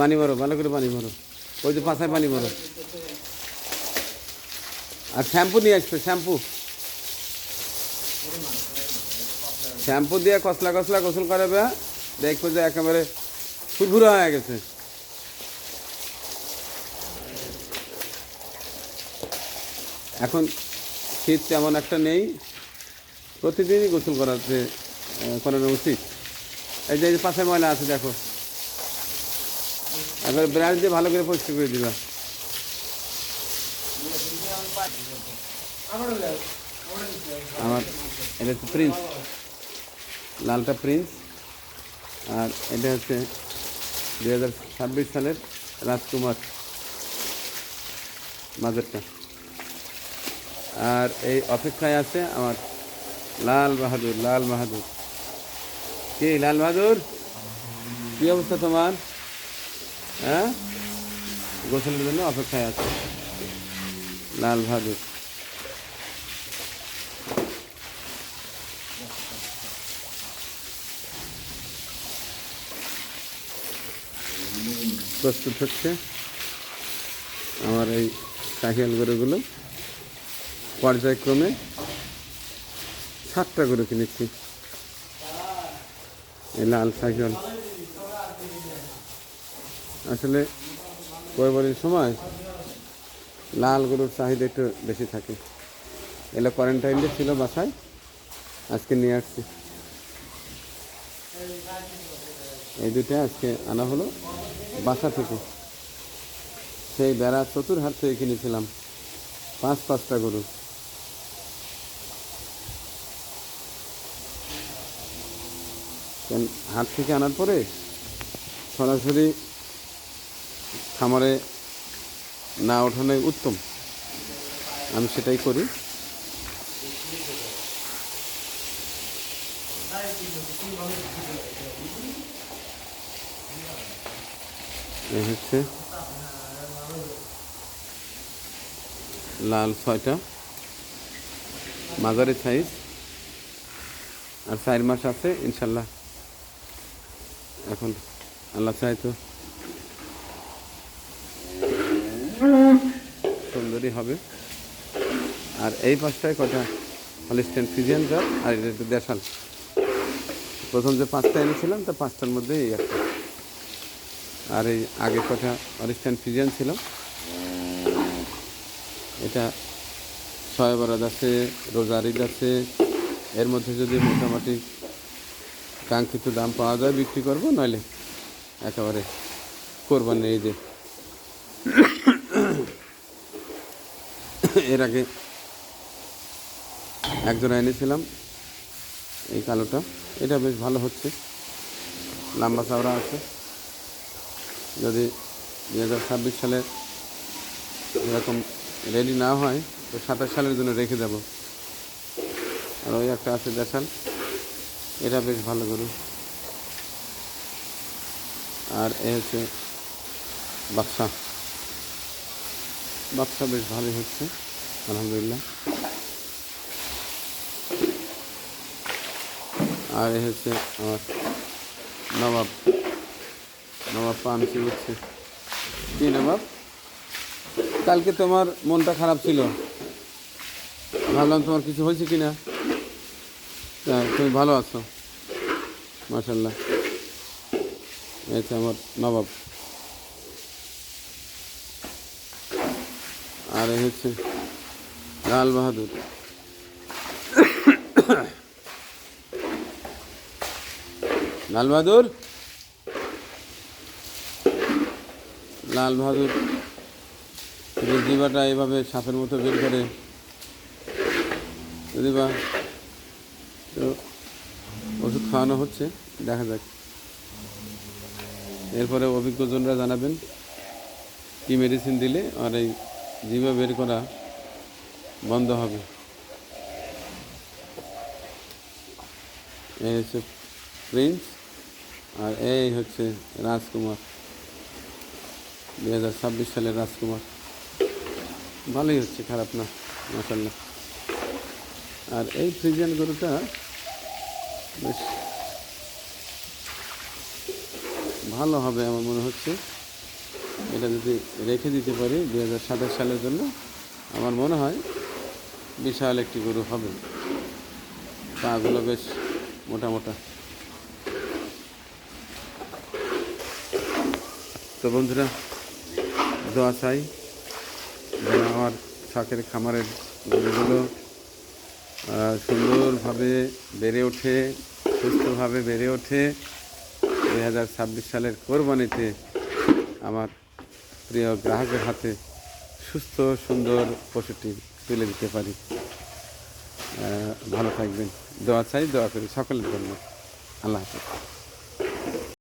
পানি মারো ভালো করে পানি মারো ওই যে পাশায় পানি মারো আর শ্যাম্পু নিয়ে আসবে শ্যাম্পু? শ্যাম্পু দিয়ে কসলা কসলা গোসল করাবে, দেখব যে একেবারে ফুরফুরা হয়ে গেছে। এখন শীত তেমন একটা নেই, প্রতিদিনই গোসল করাতে করানো উচিত। এই যে পাশের ময়লা আছে, দেখো। এবার ব্রাশ দিয়ে ভালো করে পরিষ্কার করে দিবা। আমার, এটা হচ্ছে প্রিন্স। লালটা প্রিন্স। আর এটা হচ্ছে দুই হাজার ছাব্বিশ সালের রাজকুমার মাঝেরটা আর এই অপেক্ষায় আছে আমার লাল বাহাদুর লাল বাহাদুর। কি, লাল বাহাদুর? কি অবস্থা তোমার? হ্যাঁ? গোসলের জন্য অপেক্ষায় আছে। লাল বাহাদুর। প্রস্তুত হচ্ছে আমার এই সাইকেল গরুগুলো। পর্যায়ক্রমে সাতটা গরু কিনেছি। লাল সাইকেল আসলে কোরবানির সময় লাল গরুর চাহিদা একটু বেশি থাকে। এগুলো কোয়ারেন্টাইনে ছিল বাসায়, আজকে নিয়ে আসছি। এই দুটো আজকে আনা হলো বাসা থেকে। সেই বেড়া চতুর হাট থেকে কিনেছিলাম। পাঁচ পাঁচটা গরু। হাট থেকে আনার পরে সরাসরি খামারে না ওঠানোই উত্তম। আমি সেটাই করি। এই হচ্ছে লাল ছয়টা। মাঝারি সাইজ আর চার মাস আছে, ইনশাল্লাহ। এখন আল্লাহ চাই তো। সুন্দরই হবে। আর এই পাঁচটায় কটা হলিস্টেন ফিজিয়ান জাত আর এটা একটু দেশাল। প্রথম যে পাঁচটা এনেছিলাম, তা পাঁচটার মধ্যে এই একটা। আর এই আগে কটা হলিস্টেন ফিজিয়ান ছিল, এটা ছয় বরাদ আছে রোজারিদ আছে। এর মধ্যে যদি মোটামুটি কাঙ্ক্ষিত দাম পাওয়া যায়, বিক্রি করব, নইলে একেবারে কোরবানি এই যে এর আগে একজোড়া এনেছিলাম, এই কালোটা। এটা বেশ ভালো হচ্ছে। লম্বা চওড়া আছে। যদি দু হাজার ছাব্বিশ সালে এরকম রেডি না হয়, তো সাতাশ সালের জন্য রেখে দেব। আর ওই একটা আছে দেখান এটা বেশ ভালো গরু। আর এ হচ্ছে বাক্সা বাক্সা বেশ ভালোই হচ্ছে, আলহামদুলিল্লাহ। আর এ হচ্ছে আমার নবাব। নবাব পানসি হচ্ছে কি নবাব? কালকে তোমার মনটা খারাপ ছিল। ভাবলাম তোমার কিছু হয়েছে কি না তুমি ভালো আছো? এই হচ্ছে আমার নবাব। আর হচ্ছে লাল বাহাদুর। লাল বাহাদুর? লাল বাহাদুর জিবাটা এভাবে সাপের মতো বের করে যদি বা তো ওষুধ খাওয়ানো হচ্ছে, দেখা যাক। এরপরে অভিজ্ঞজনরা জানাবেন, কি মেডিসিন দিলে আর এই জিভা বের করা বন্ধ হবে। এই হচ্ছে প্রিন্স, আর এই হচ্ছে রাজকুমার দু হাজার ছাব্বিশ সালের রাজকুমার। ভালোই হচ্ছে, খারাপ না মাসাল্লাহ আর এই ফ্রিজিয়ান গরুটা বেশ ভালো হবে আমার মনে হচ্ছে। এটা যদি রেখে দিতে পারি দু হাজার সাতাশ সালের জন্য, আমার মনে হয় বিশাল একটি গরু হবে। পাগুলো বেশ মোটা মোটা তো বন্ধুরা, দোয়া চাই যেন আমার শখের খামারের গরুগুলো সুন্দরভাবে বেড়ে ওঠে, সুস্থভাবে বেড়ে ওঠে। দুই হাজার ছাব্বিশ সালের কোরবানিতে আমার প্রিয় গ্রাহকের হাতে সুস্থ, সুন্দর পশুটি তুলে দিতে পারি। ভালো থাকবেন। দোয়া চাই, দোয়া করি সকলের জন্য। আল্লাহ হাফিজ।